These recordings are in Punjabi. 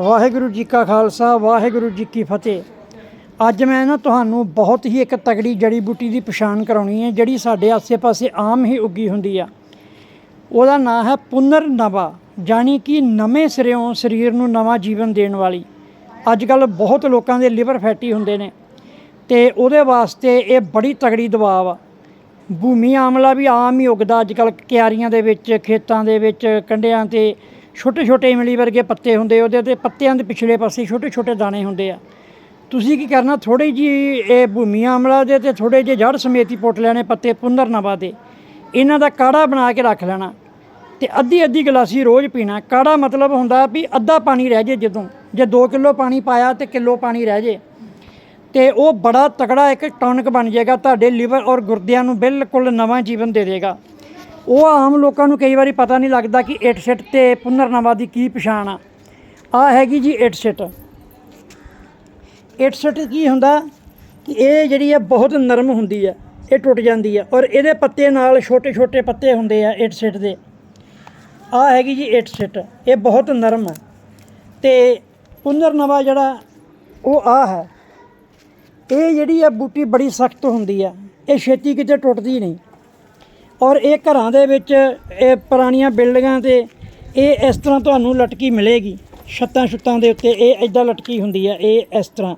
ਵਾਹਿਗੁਰੂ ਜੀ ਕਾ ਖਾਲਸਾ, ਵਾਹਿਗੁਰੂ ਜੀ ਕੀ ਫਤਿਹ। ਅੱਜ ਮੈਂ ਨਾ ਤੁਹਾਨੂੰ ਬਹੁਤ ਹੀ ਇੱਕ ਤਗੜੀ ਜੜੀ ਬੂਟੀ ਦੀ ਪਛਾਣ ਕਰਾਉਣੀ ਹੈ, ਜਿਹੜੀ ਸਾਡੇ ਆਸੇ-ਪਾਸੇ ਆਮ ਹੀ ਉੱਗੀ ਹੁੰਦੀ ਆ। ਉਹਦਾ ਨਾਮ ਹੈ ਪੁਨਰ ਨਵਾ, ਜਾਣੀ ਕਿ ਨਵੇਂ ਸਿਰਿਓਂ ਸਰੀਰ ਨੂੰ ਨਵਾਂ ਜੀਵਨ ਦੇਣ ਵਾਲੀ। ਅੱਜ ਕੱਲ ਬਹੁਤ ਲੋਕਾਂ ਦੇ ਲਿਵਰ ਫੈਟੀ ਹੁੰਦੇ ਨੇ, ਤੇ ਉਹਦੇ ਵਾਸਤੇ ਇਹ ਬੜੀ ਤਗੜੀ ਦਵਾ ਆ। ਭੂਮੀ ਆਮਲਾ ਵੀ ਆਮ ਹੀ ਉੱਗਦਾ ਅੱਜ ਕੱਲ ਕਿਆਰੀਆਂ ਦੇ ਵਿੱਚ, ਖੇਤਾਂ ਦੇ ਵਿੱਚ ਕੰਡਿਆਂ ਤੇ ਛੋਟੇ ਛੋਟੇ ਇਮਲੀ ਵਰਗੇ ਪੱਤੇ ਹੁੰਦੇ ਉਹਦੇ ਤੇ ਪੱਤਿਆਂ ਦੇ ਪਿਛਲੇ ਪਾਸੇ ਛੋਟੇ ਛੋਟੇ ਦਾਣੇ ਹੁੰਦੇ ਆ। ਤੁਸੀਂ ਕੀ ਕਰਨਾ ਥੋੜੀ ਜੀ ਇਹ ਭੂਮੀ ਆਮਲਾ ਦੇ ਤੇ ਥੋੜੇ ਜਿਹੇ ਜੜ ਸਮੇਤੀ ਪੁੱਟ ਲੈਣੇ ਪੱਤੇ, ਪੁੰਨਰ ਨਵਾ ਦੇ ਇਹਨਾਂ ਦਾ ਕਾੜਾ ਬਣਾ ਕੇ ਰੱਖ ਲੈਣਾ ਤੇ ਅੱਧੀ ਅੱਧੀ ਗਲਾਸੀ ਰੋਜ਼ ਪੀਣਾ। ਕਾੜਾ ਮਤਲਬ ਹੁੰਦਾ ਵੀ ਅੱਧਾ ਪਾਣੀ ਰਹਿ ਜੇ ਜਦੋਂ, ਜੇ 2 ਕਿਲੋ ਪਾਣੀ ਪਾਇਆ ਤੇ ਕਿਲੋ ਪਾਣੀ ਰਹਿ ਜੇ। ਤੇ ਉਹ ਬੜਾ ਤਕੜਾ ਇੱਕ ਟੌਨਿਕ ਬਣ ਜਾਏਗਾ, ਤੁਹਾਡੇ ਲਿਵਰ ਔਰ ਗੁਰਦਿਆਂ ਨੂੰ ਬਿਲਕੁਲ ਨਵਾਂ ਜੀਵਨ ਦੇ ਦੇਗਾ। ਉਹ ਆਮ ਲੋਕਾਂ ਨੂੰ ਕਈ ਵਾਰੀ ਪਤਾ ਨਹੀਂ ਲੱਗਦਾ ਕਿ ਇਟ ਸਿਟ ਤੇ ਪੁਨਰਨਵਾ ਦੀ ਕੀ ਪਛਾਣ ਆ। ਆ ਹੈਗੀ ਜੀ ਇਟ ਸਿਟ ਇਟ ਸਿਟ ਕੀ ਹੁੰਦਾ ਕਿ ਇਹ ਜਿਹੜੀ ਆ ਬਹੁਤ ਨਰਮ ਹੁੰਦੀ ਆ, ਇਹ ਟੁੱਟ ਜਾਂਦੀ ਆ ਔਰ ਇਹਦੇ ਪੱਤੇ ਨਾਲ ਛੋਟੇ ਛੋਟੇ ਪੱਤੇ ਹੁੰਦੇ ਆ ਇਟ ਸਿਟ ਦੇ। ਆ ਹੈਗੀ ਜੀ ਇਟ ਸਿਟ ਇਹ ਬਹੁਤ ਨਰਮ ਹੈ ਤੇ ਪੁਨਰਨਵਾ ਜਿਹੜਾ ਉਹ ਆ ਹੈ। ਇਹ ਜਿਹੜੀ ਆ ਬੂਟੀ ਬੜੀ ਸਖਤ ਹੁੰਦੀ ਆ। ਇਹ ਛੇਤੀ ਕਿਤੇ ਟੁੱਟਦੀ ਨਹੀਂ। ਔਰ ਇਹ ਘਰਾਂ ਦੇ ਵਿੱਚ, ਇਹ ਪੁਰਾਣੀਆਂ ਬਿਲਡਿੰਗਾਂ ਤੇ ਇਹ ਇਸ ਤਰ੍ਹਾਂ ਤੁਹਾਨੂੰ ਲਟਕੀ ਮਿਲੇਗੀ। ਛੱਤਾਂ ਛੁੱਤਾਂ ਦੇ ਉੱਤੇ ਇਹ ਐਦਾਂ ਲਟਕੀ ਹੁੰਦੀ ਹੈ ਇਹ ਇਸ ਤਰ੍ਹਾਂ।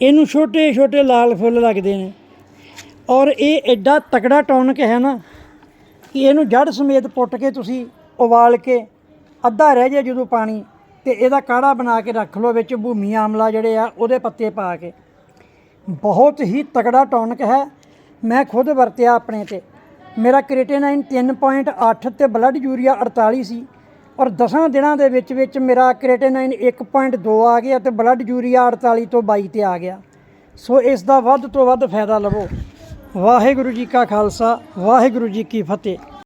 ਇਹਨੂੰ ਛੋਟੇ ਛੋਟੇ ਲਾਲ ਫੁੱਲ ਲੱਗਦੇ ਨੇ। ਔਰ ਇਹ ਐਡਾ ਤਕੜਾ ਟੌਨਕ ਹੈ ਨਾ ਕਿ ਇਹਨੂੰ ਜੜ ਸਮੇਤ ਪੁੱਟ ਕੇ ਤੁਸੀਂ ਉਬਾਲ ਕੇ ਅੱਧਾ ਰਹਿ ਜਾਏ ਜਦੋਂ ਪਾਣੀ ਤੇ ਇਹਦਾ ਕਾੜਾ ਬਣਾ ਕੇ ਰੱਖ ਲਓ ਵਿੱਚ ਭੂਮੀ ਆਮਲਾ ਜਿਹੜੇ ਆ ਉਹਦੇ ਪੱਤੇ ਪਾ ਕੇ। ਬਹੁਤ ਹੀ ਤਕੜਾ ਟੌਨਕ ਹੈ। ਮੈਂ ਖੁਦ ਵਰਤਿਆ ਆਪਣੇ ਤੇ। ਮੇਰਾ ਕ੍ਰੀਟੇਨਾਈਨ 3.8 ਤੇ ਬਲੱਡ ਯੂਰੀਆ 48 ਸੀ ਔਰ 10 ਦਿਨਾਂ ਦੇ ਵਿੱਚ ਵਿੱਚ ਮੇਰਾ ਕ੍ਰੀਟੇਨਾਈਨ 1.2 ਆ ਗਿਆ ਤੇ ਬਲੱਡ ਯੂਰੀਆ 48 ਤੋਂ 22 ਤੇ ਆ ਗਿਆ। ਸੋ ਇਸ ਦਾ ਵੱਧ ਤੋਂ ਵੱਧ ਫਾਇਦਾ ਲਵੋ। ਵਾਹਿਗੁਰੂ ਜੀ ਕਾ ਖਾਲਸਾ, ਵਾਹਿਗੁਰੂ ਜੀ ਕੀ ਫਤਿਹ।